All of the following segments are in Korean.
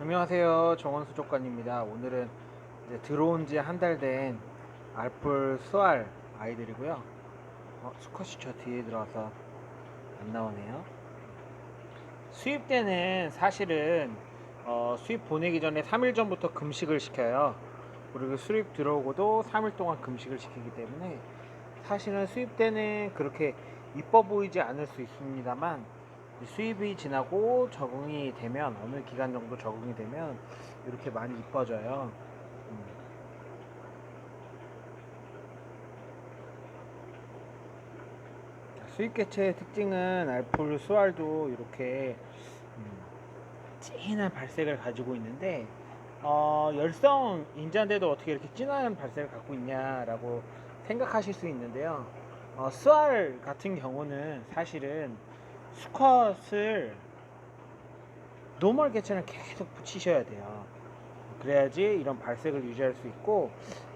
안녕하세요. 정원수 조관입니다. 오늘은 들어온 지 한 달 된 알풀 스왈 아이들이고요. 어, 수컷이 저 뒤에 들어와서 안 나오네요. 수입 때는 사실은 어, 수입 보내기 전에 3일 전부터 금식을 시켜요. 그리고 수입 들어오고도 3일 동안 금식을 시키기 때문에 사실은 수입 때는 그렇게 이뻐 보이지 않을 수 있습니다만 수입이 지나고 적응이 되면 어느 기간 정도 적응이 되면 이렇게 많이 이뻐져요. 음. 수입 개체의 특징은 알풀 수알도 이렇게 음, 진한 발색을 가지고 있는데 어, 열성 인자인데도 어떻게 이렇게 진한 발색을 갖고 있냐라고 생각하실 수 있는데요. 어, 스알 같은 경우는 사실은 수컷을 노멀 개체는 계속 붙이셔야 돼요. 그래야지 이런 발색을 유지할 수 있고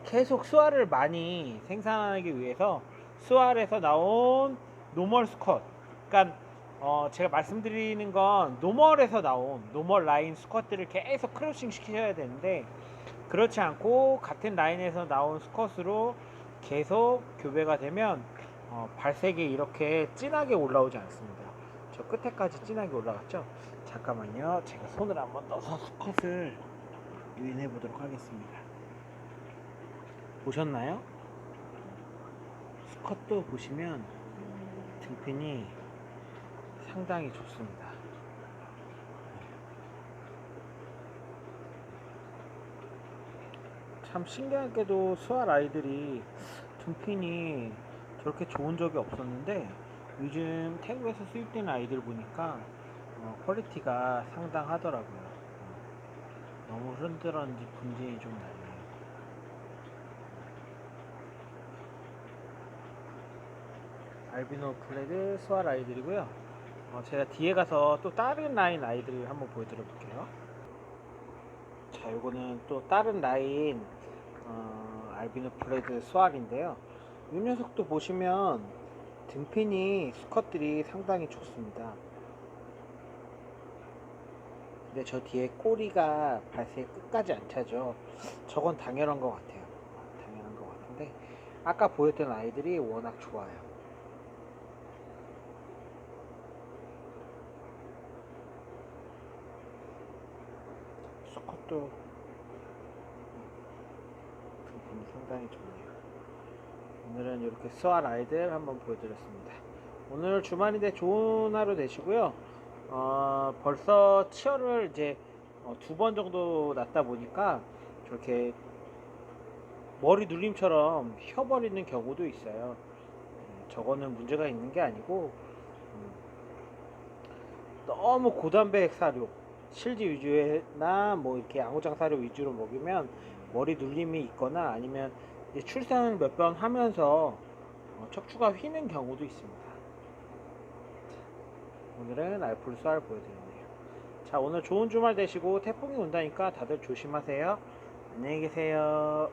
계속 수알을 많이 생산하기 위해서 수알에서 나온 노멀 수컷 그러니까 어 제가 말씀드리는 건 노멀에서 나온 노멀 라인 수컷들을 계속 크로싱 시키셔야 되는데 그렇지 않고 같은 라인에서 나온 수컷으로 계속 교배가 되면 어, 발색이 이렇게 진하게 올라오지 않습니다. 저 끝에까지 진하게 올라갔죠? 잠깐만요. 제가 손을 한번 넣어서 수컷을 유인해 보도록 하겠습니다. 보셨나요? 수컷도 보시면 등핀이 상당히 좋습니다. 참 신기하게도 수알 아이들이 등핀이 저렇게 좋은 적이 없었는데 요즘 태국에서 수입되는 아이들 보니까 어, 퀄리티가 상당하더라고요. 어, 너무 흔들었는지 분진이 좀 나네요. 알비노 플레드 수알 아이들이고요. 어, 제가 뒤에 가서 또 다른 라인 아이들을 한번 보여드려 볼게요. 자, 요거는 또 다른 라인 어, 알비노 플레드 수알인데요. 이 녀석도 보시면 등핀이 수컷들이 상당히 좋습니다. 근데 저 뒤에 꼬리가 발색 끝까지 안 차죠. 저건 당연한 것 같아요. 당연한 것 같은데 아까 보였던 아이들이 워낙 좋아요. 수컷도 등핀이 상당히 좋네요. 오늘은 이렇게 스왈 아이들 한번 보여드렸습니다. 오늘 주말인데 좋은 하루 되시고요. 어, 벌써 치어를 이제 어, 두번 정도 났다 보니까 저렇게 머리 눌림처럼 혀버리는 경우도 있어요. 음, 저거는 문제가 있는 게 아니고 음, 너무 고단백 사료, 실지 위주나 뭐 이렇게 양호장 사료 위주로 먹이면 머리 눌림이 있거나 아니면 출산을 몇 번 하면서 어, 척추가 휘는 경우도 있습니다. 오늘은 알풀 쌀 보여드렸네요. 자, 오늘 좋은 주말 되시고 태풍이 온다니까 다들 조심하세요. 안녕히 계세요.